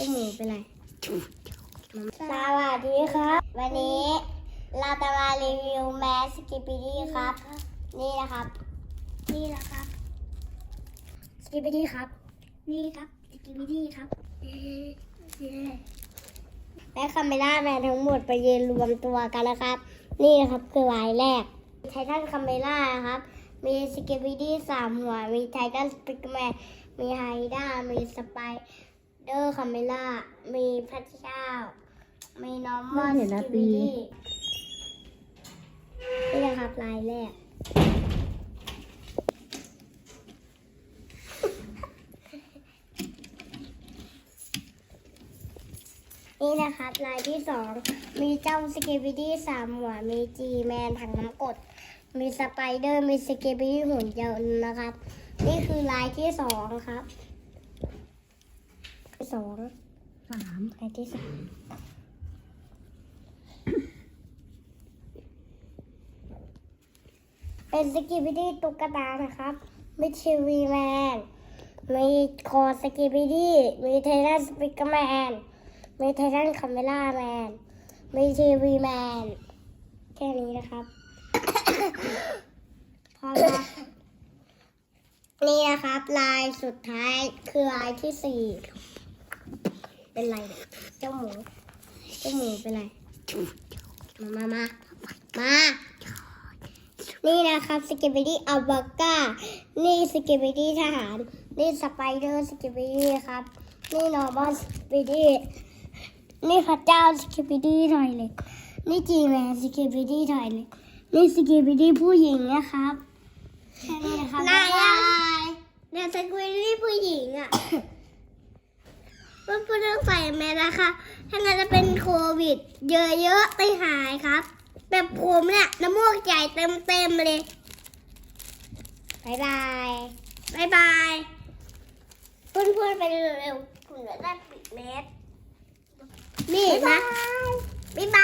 จ้าหมูเป็นไร สวัสดีครับ วันนี้เราจะมารีวิวแมสกิป i ดี้ครับ นี่นะครับ นี่นะครับ สกิป i ดี้ครับ นี่ครับ สกิป i ดี้ครับและคาเมล่าแมนทั้งหมดไปยืนรวมตัวกันนะครับ นี่นะครับคือลายแรกไททันคาเมล่าครับ มีสกิป i ดี้สามหัว มีไททันสปิกแมน มีไฮด้า มีสไป ดอร์คาเมล่า มีพระเจ้า มีน้องมอนไม่เห็นนะสกิปีป i ดี้นี่นะครับลายแรก นี่นะครับลายที่สอง มีเจ้าสเกบิดี้สามหัว มีจีแมนถังน้ำกรด มีสไปเดอร์ มีสเกบิดี้หุ่นยนต์นะครับ นี่คือลายที่สองครับ สองสามลายที่สามเป็นสกิบิดี้ตุ๊กตานะครับมีทีวีแมนมีคอสกิบิดี้มีไททันสปิกเกอร์แมนมีไททันคาเมล่าแมนมีทีวีแมนแค่นี้นะครับ พอละนี่นะครับ ลายสุดท้ายคือลายที่สี่ เป็นไรเนี่ยเจ้าหมูเจ้าหมูเป็นไรมา มา มามานี่นะครับสกิป i ดี้อัลบาก้า นี่สกิป i ดี้ทหาร นี่สไปเดอร์สกิป i ดี้ครับ นี่นอร์มอลสกิป i ดี้ นี่พระเจ้าสกิป i ดี้ถอยเลย นี่จีแมนสกิป i ดี้ถอยเลย นี่สกิป i ดี้ผู้หญิงนะครับแค่นี้นะครับนายเนี่ยสกิป i ดี้ผู้หญิงอะ ว่าพูดเรื่องใส่แมสนะคะถ้างั้นจะเป็นโควิด เยอะๆไปหายครับ แบบผมเนี่ยน้ำมูกใหญ่เต็มๆเลยบายบายบายบายเพื่อนๆไปเร็วๆคุณจะได้ปิดแมสนี่นะบายบายลูกโด